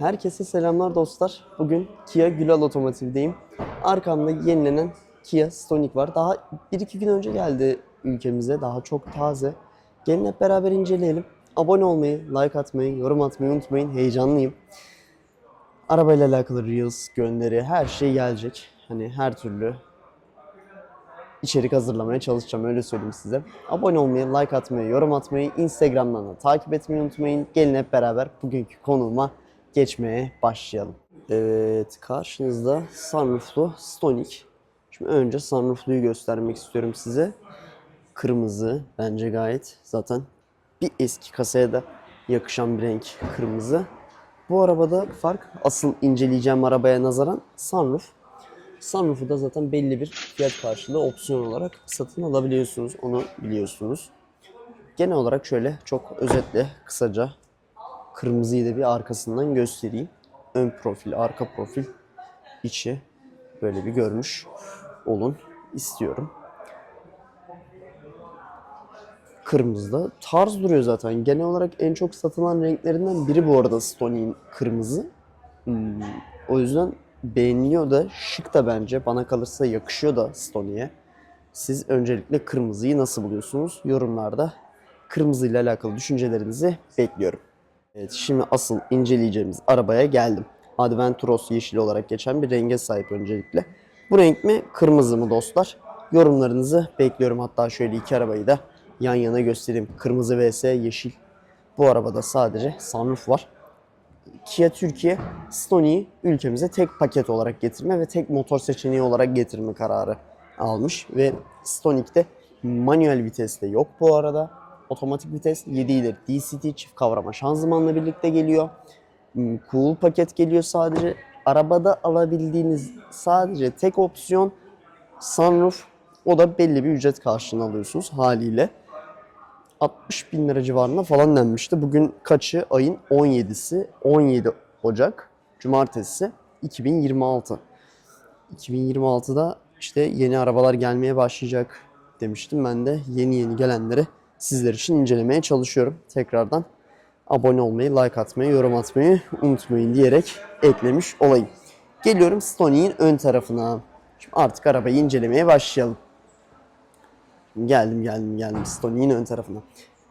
Herkese selamlar dostlar. Bugün Kia Gülal Otomotiv'deyim. Arkamda yenilenen Kia Stonic var. Daha 1-2 gün önce geldi ülkemize. Daha çok taze. Gelin hep beraber inceleyelim. Abone olmayı, like atmayı, yorum atmayı unutmayın. Heyecanlıyım. Arabayla alakalı Reels, gönderi, her şey gelecek. Hani her türlü içerik hazırlamaya çalışacağım öyle söyleyeyim size. Abone olmayı, like atmayı, yorum atmayı, Instagram'dan da takip etmeyi unutmayın. Gelin hep beraber bugünkü konuğuma geçmeye başlayalım. Evet, karşınızda sunrooflu Stonic. Şimdi önce sunroofluyu göstermek istiyorum size. Kırmızı bence gayet zaten bir eski kasaya da yakışan bir renk kırmızı. Bu arabada fark asıl inceleyeceğim arabaya nazaran sunroof. Sunroof'u da zaten belli bir fiyat karşılığı opsiyon olarak satın alabiliyorsunuz. Onu biliyorsunuz. Genel olarak şöyle çok özetle kısaca kırmızıyı da bir arkasından göstereyim. Ön profil, arka profil, içi böyle bir görmüş olun istiyorum. Kırmızı da tarz duruyor zaten. Genel olarak en çok satılan renklerinden biri bu arada Stone'in kırmızı. Hmm, o yüzden beğeniliyor da şık da bence. Bana kalırsa yakışıyor da Stone'ye. Siz öncelikle kırmızıyı nasıl buluyorsunuz? Yorumlarda kırmızıyla alakalı düşüncelerinizi bekliyorum. Evet şimdi asıl inceleyeceğimiz arabaya geldim. Adventuros yeşil olarak geçen bir renge sahip öncelikle. Bu renk mi kırmızı mı dostlar? Yorumlarınızı bekliyorum. Hatta şöyle iki arabayı da yan yana göstereyim. Kırmızı vs yeşil. Bu arabada sadece sunroof var. Kia Türkiye Stoni'yi ülkemize tek paket olarak getirme ve tek motor seçeneği olarak getirme kararı almış ve Stonic'te manuel viteste yok bu arada. Otomatik vites 7 ileri DCT çift kavrama şanzımanla birlikte geliyor. Hmm, Cool paket geliyor sadece. Arabada alabildiğiniz sadece tek opsiyon sunroof. O da belli bir ücret karşılığında alıyorsunuz haliyle. 60 bin lira civarında falan denmişti. Bugün kaçı? Ayın 17'si. 17 Ocak. Cumartesi 2026. 2026'da işte yeni arabalar gelmeye başlayacak demiştim. Ben de yeni yeni gelenleri sizler için incelemeye çalışıyorum. Tekrardan abone olmayı, like atmayı, yorum atmayı unutmayın diyerek eklemiş olayım. Geliyorum Stony'in ön tarafına. Şimdi artık arabayı incelemeye başlayalım. Geldim geldim geldim Stony'in ön tarafına.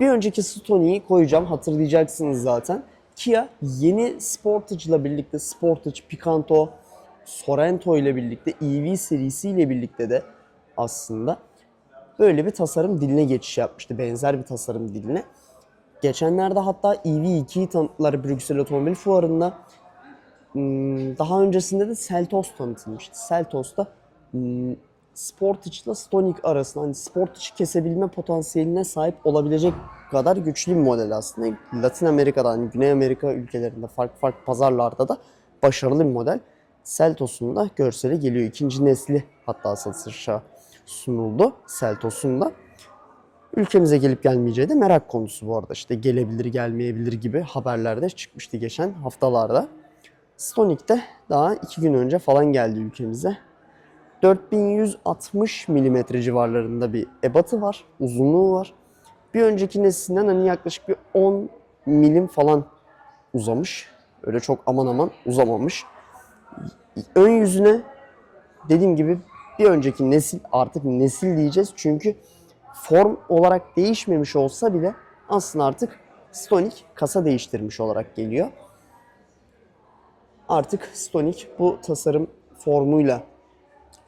Bir önceki Stony'yi koyacağım hatırlayacaksınız zaten. Kia yeni Sportage ile birlikte Sportage, Picanto, Sorento ile birlikte EV serisiyle birlikte de aslında böyle bir tasarım diline geçiş yapmıştı. Benzer bir tasarım diline. Geçenlerde hatta EV2'yi tanıttılar Brüksel Otomobil Fuarı'nda. Hmm, Daha öncesinde de Seltos tanıtılmıştı. Seltos'ta hmm, Sportage ile Stonic arasında hani Sportage kesebilme potansiyeline sahip olabilecek kadar güçlü bir model aslında. Latin Amerika'da hani Güney Amerika ülkelerinde farklı farklı pazarlarda da başarılı bir model. Seltos'un da görseli geliyor. İkinci nesli hatta satışa sunuldu Seltos'un da. Ülkemize gelip gelmeyeceği de merak konusu bu arada. İşte gelebilir gelmeyebilir gibi haberlerde çıkmıştı geçen haftalarda. Stonic de daha iki gün önce falan geldi ülkemize. 4160 mm civarlarında bir ebatı var, uzunluğu var. Bir önceki neslinden hani yaklaşık bir 10 milim falan uzamış. Öyle çok aman aman uzamamış. Ön yüzüne dediğim gibi bir önceki nesil artık nesil diyeceğiz çünkü form olarak değişmemiş olsa bile aslında artık Stonic kasa değiştirmiş olarak geliyor. Artık Stonic bu tasarım formuyla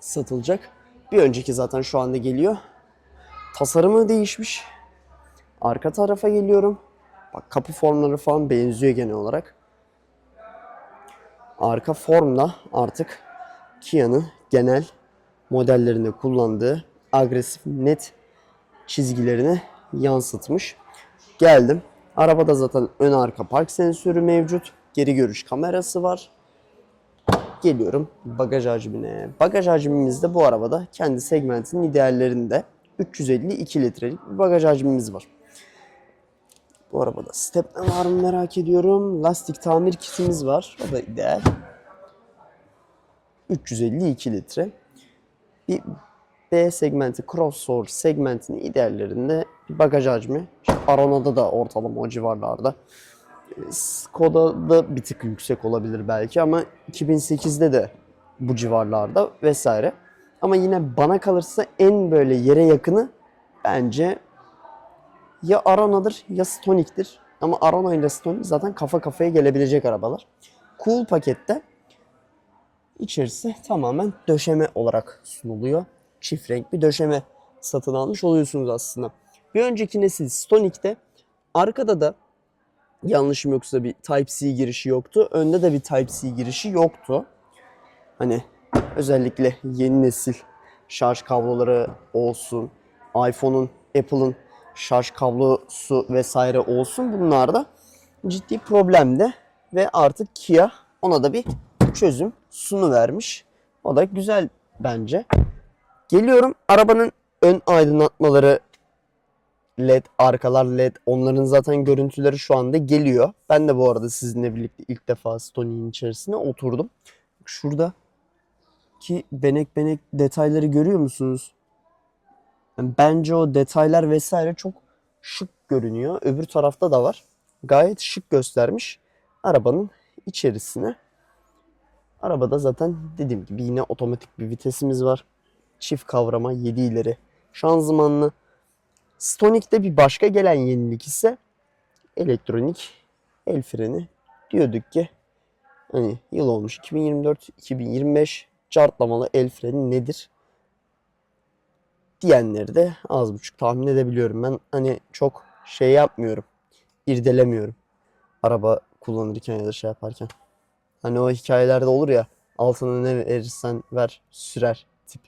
satılacak. Bir önceki zaten şu anda geliyor. Tasarımı değişmiş. Arka tarafa geliyorum. Bak kapı formları falan benziyor genel olarak. Arka formda artık Kia'nın genel modellerinde kullandığı agresif net çizgilerini yansıtmış. Geldim. Arabada zaten ön arka park sensörü mevcut. Geri görüş kamerası var. Geliyorum bagaj hacmine. Bagaj hacmimiz de bu arabada kendi segmentinin ideallerinde 352 litrelik bir bagaj hacmimiz var. Bu arabada step var mı merak ediyorum. Lastik tamir kitimiz var. O da ideal. 352 litre. Bir B segmenti, crossover segmentinin ideallerinde bir bagaj hacmi. İşte Arona'da da ortalama o civarlarda. Skoda'da bir tık yüksek olabilir belki ama 2008'de de bu civarlarda vesaire. Ama yine bana kalırsa en böyle yere yakını bence ya Arona'dır ya Stonic'tir. Ama Arona ile Stonic zaten kafa kafaya gelebilecek arabalar. Cool pakette içerisi tamamen döşeme olarak sunuluyor. Çift renk bir döşeme satın almış oluyorsunuz aslında. Bir önceki nesil Stonic'te arkada da yanlışım yoksa bir Type-C girişi yoktu. Önde de bir Type-C girişi yoktu. Hani özellikle yeni nesil şarj kabloları olsun, iPhone'un, Apple'ın şarj kablosu vesaire olsun bunlar da ciddi problemde ve artık Kia ona da bir çözüm sunu vermiş. O da güzel bence. Geliyorum arabanın ön aydınlatmaları LED, arkalar LED. Onların zaten görüntüleri şu anda geliyor. Ben de bu arada sizinle birlikte ilk defa Stony'nin içerisine oturdum. Şurada ki benek benek detayları görüyor musunuz? Yani bence o detaylar vesaire çok şık görünüyor. Öbür tarafta da var. Gayet şık göstermiş arabanın içerisine. Arabada zaten dediğim gibi yine otomatik bir vitesimiz var. Çift kavrama 7 ileri şanzımanlı. Stonic'te bir başka gelen yenilik ise elektronik el freni. Diyorduk ki hani yıl olmuş 2024-2025 cartlamalı el freni nedir? Diyenleri de az buçuk tahmin edebiliyorum. Ben hani çok şey yapmıyorum. irdelemiyorum. Araba kullanırken ya da şey yaparken. Hani o hikayelerde olur ya altına ne verirsen ver sürer tip.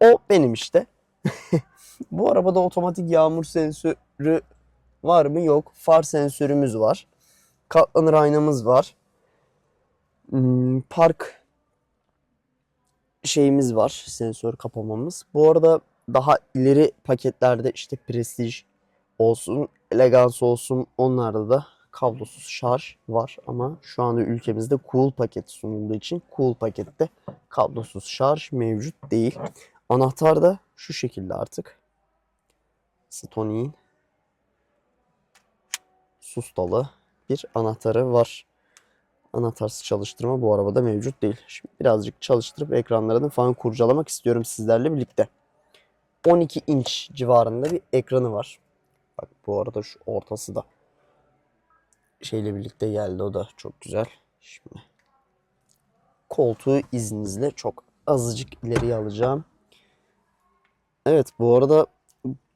O benim işte. Bu arabada otomatik yağmur sensörü var mı? Yok. Far sensörümüz var. Katlanır aynamız var. Hmm, park şeyimiz var. Sensör kapamamız. Bu arada daha ileri paketlerde işte Prestige olsun, Elegance olsun onlarda da kablosuz şarj var ama şu anda ülkemizde Cool paket sunulduğu için Cool pakette kablosuz şarj mevcut değil. Anahtar da şu şekilde artık. Stonic'in sustalı bir anahtarı var. Anahtarsız çalıştırma bu arabada mevcut değil. Şimdi birazcık çalıştırıp ekranlarını falan kurcalamak istiyorum sizlerle birlikte. 12 inç civarında bir ekranı var. Bak bu arada şu ortası da şeyle birlikte geldi. O da çok güzel. Şimdi koltuğu izninizle çok azıcık ileriye alacağım. Evet bu arada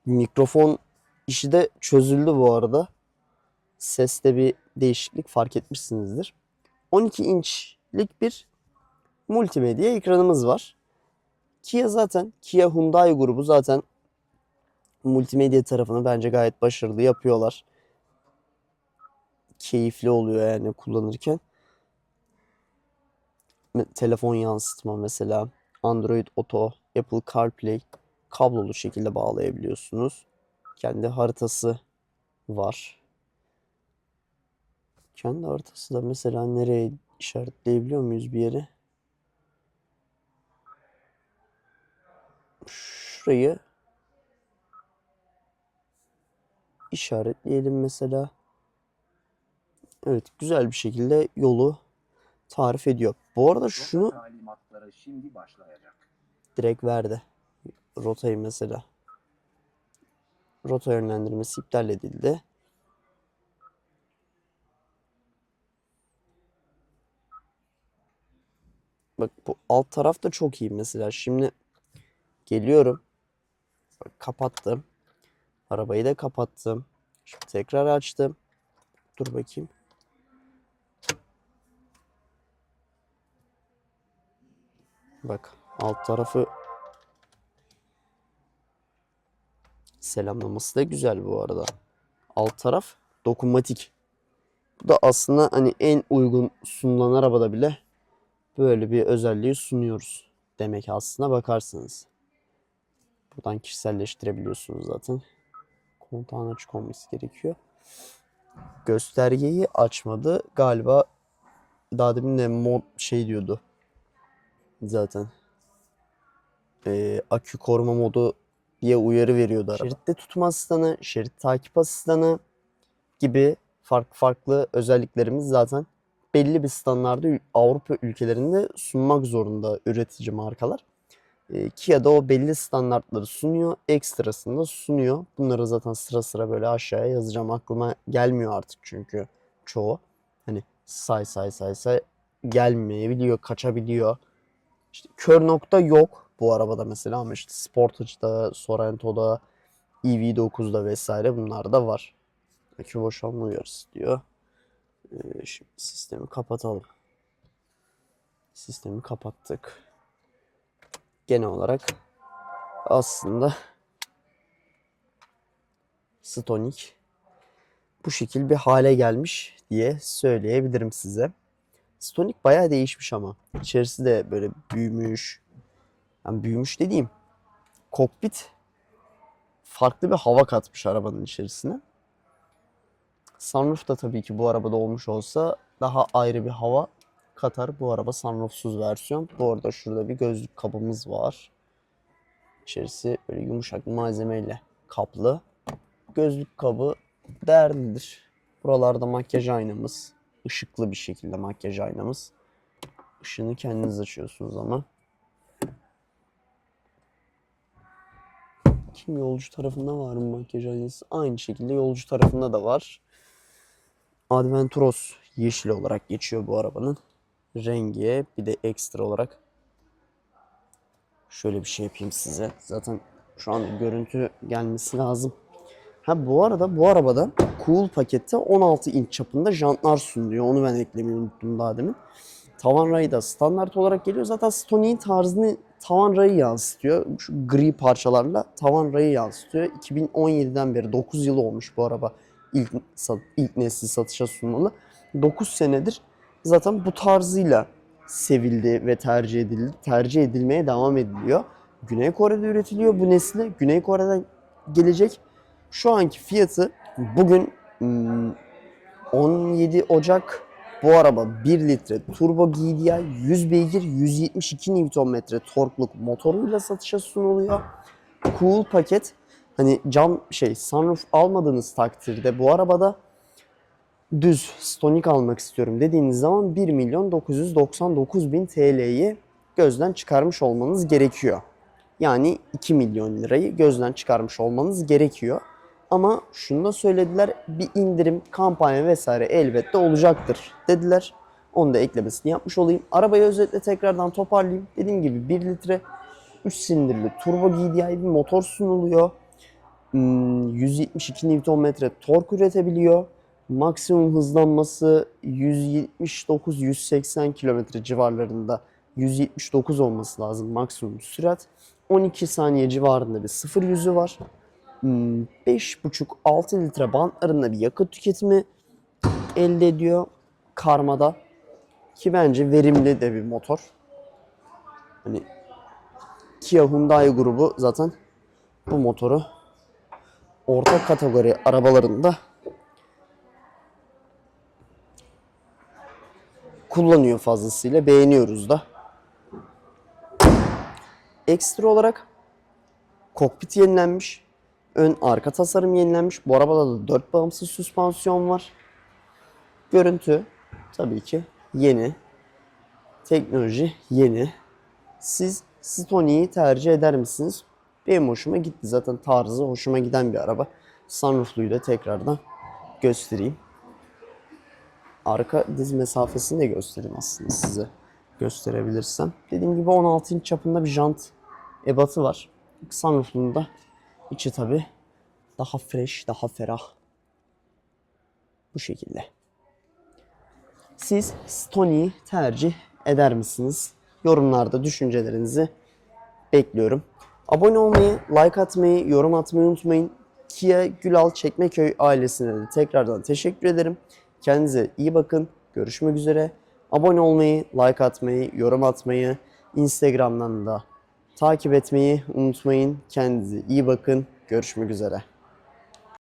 mikrofon işi de çözüldü bu arada. Seste bir değişiklik fark etmişsinizdir. 12 inçlik bir multimedya ekranımız var. Kia zaten, Kia Hyundai grubu zaten multimedya tarafını bence gayet başarılı yapıyorlar. Keyifli oluyor yani kullanırken. Telefon yansıtma mesela, Android Auto, Apple CarPlay kablolu şekilde bağlayabiliyorsunuz. Kendi haritası var. Kendi haritası da mesela nereye işaretleyebiliyor muyuz bir yere? Şurayı işaretleyelim mesela. Evet, güzel bir şekilde yolu tarif ediyor. Bu arada şunu şimdi başlayacak. direkt verdi. Rotayı mesela. Rota yönlendirmesi iptal edildi. Bak bu alt taraf da çok iyi mesela. Şimdi geliyorum. Bak, kapattım. Arabayı da kapattım. Şimdi tekrar açtım. Dur bakayım. Bak alt tarafı selamlaması da güzel bu arada. Alt taraf dokunmatik. Bu da aslında hani en uygun sunulan arabada bile böyle bir özelliği sunuyoruz demek aslına bakarsanız. Buradan kişiselleştirebiliyorsunuz zaten. Kontağın açık olması gerekiyor. Göstergeyi açmadı. Galiba daha demin de mod şey diyordu. Zaten. Ee, akü koruma modu diye uyarı veriyordu araba. Şeritte tutma asistanı, şerit takip asistanı gibi farklı farklı özelliklerimiz zaten belli bir standardı ül- Avrupa ülkelerinde sunmak zorunda üretici markalar. E, Kia da o belli standartları sunuyor, ekstrasını da sunuyor. Bunları zaten sıra sıra böyle aşağıya yazacağım. Aklıma gelmiyor artık çünkü çoğu. Hani say say say say gelmeyebiliyor, kaçabiliyor. İşte kör nokta yok bu arabada mesela ama işte Sportage'da, Sorrento'da, EV9'da vesaire bunlar da var. Akü boşalma uyarısı diyor. Ee, şimdi sistemi kapatalım. Sistemi kapattık. Genel olarak aslında Stonic bu şekil bir hale gelmiş diye söyleyebilirim size. Stonic bayağı değişmiş ama. İçerisi de böyle büyümüş. Yani büyümüş dediğim kokpit farklı bir hava katmış arabanın içerisine. Sunroof da tabii ki bu arabada olmuş olsa daha ayrı bir hava katar. Bu araba sunroofsuz versiyon. Bu arada şurada bir gözlük kabımız var. İçerisi böyle yumuşak malzemeyle kaplı. Gözlük kabı değerlidir. Buralarda makyaj aynamız. Işıklı bir şekilde makyaj aynamız. Işığını kendiniz açıyorsunuz ama. Kim yolcu tarafında var mı makyaj aynası? Aynı şekilde yolcu tarafında da var. Adventuros yeşil olarak geçiyor bu arabanın. Rengi bir de ekstra olarak şöyle bir şey yapayım size. Zaten şu an görüntü gelmesi lazım. Ha bu arada bu arabada Cool pakette 16 inç çapında jantlar sunuluyor. Onu ben eklemeyi unuttum daha demin. Tavan rayı da standart olarak geliyor. Zaten Stony'in tarzını tavan rayı yansıtıyor. Şu gri parçalarla tavan rayı yansıtıyor. 2017'den beri 9 yıl olmuş bu araba ilk, ilk nesli satışa sunulalı. 9 senedir zaten bu tarzıyla sevildi ve tercih edildi. Tercih edilmeye devam ediliyor. Güney Kore'de üretiliyor bu nesli. Güney Kore'den gelecek. Şu anki fiyatı bugün hmm, 17 Ocak bu araba 1 litre turbo GDI 100 beygir 172 Nm torkluk motoruyla satışa sunuluyor. Cool paket hani cam şey sunroof almadığınız takdirde bu arabada düz Stonic almak istiyorum dediğiniz zaman 1 milyon 999 bin TL'yi gözden çıkarmış olmanız gerekiyor. Yani 2 milyon lirayı gözden çıkarmış olmanız gerekiyor. Ama şunu da söylediler bir indirim, kampanya vesaire elbette olacaktır dediler. Onu da eklemesini yapmış olayım. Arabayı özetle tekrardan toparlayayım. Dediğim gibi 1 litre 3 silindirli turbo GDI bir motor sunuluyor. Hmm, 172 Nm tork üretebiliyor. Maksimum hızlanması 179-180 km civarlarında 179 olması lazım maksimum sürat. 12 saniye civarında bir sıfır yüzü var. Hmm, 5,5-6 litre bantlarında bir yakıt tüketimi elde ediyor karmada. Ki bence verimli de bir motor. Hani Kia Hyundai grubu zaten bu motoru orta kategori arabalarında kullanıyor fazlasıyla. Beğeniyoruz da. Ekstra olarak kokpit yenilenmiş. Ön arka tasarım yenilenmiş. Bu arabada da 4 bağımsız süspansiyon var. Görüntü tabii ki yeni. Teknoloji yeni. Siz Stony'yi tercih eder misiniz? Benim hoşuma gitti. Zaten tarzı hoşuma giden bir araba. Sunroofluyu da tekrardan göstereyim. Arka diz mesafesini de göstereyim aslında size. Gösterebilirsem. Dediğim gibi 16 inç çapında bir jant ebatı var. Sunroof'un da içi tabi daha fresh, daha ferah. Bu şekilde. Siz Stony'yi tercih eder misiniz? Yorumlarda düşüncelerinizi bekliyorum. Abone olmayı, like atmayı, yorum atmayı unutmayın. Kia Gülal Çekmeköy ailesine de tekrardan teşekkür ederim. Kendinize iyi bakın. Görüşmek üzere. Abone olmayı, like atmayı, yorum atmayı, Instagram'dan da takip etmeyi unutmayın. Kendinize iyi bakın. Görüşmek üzere.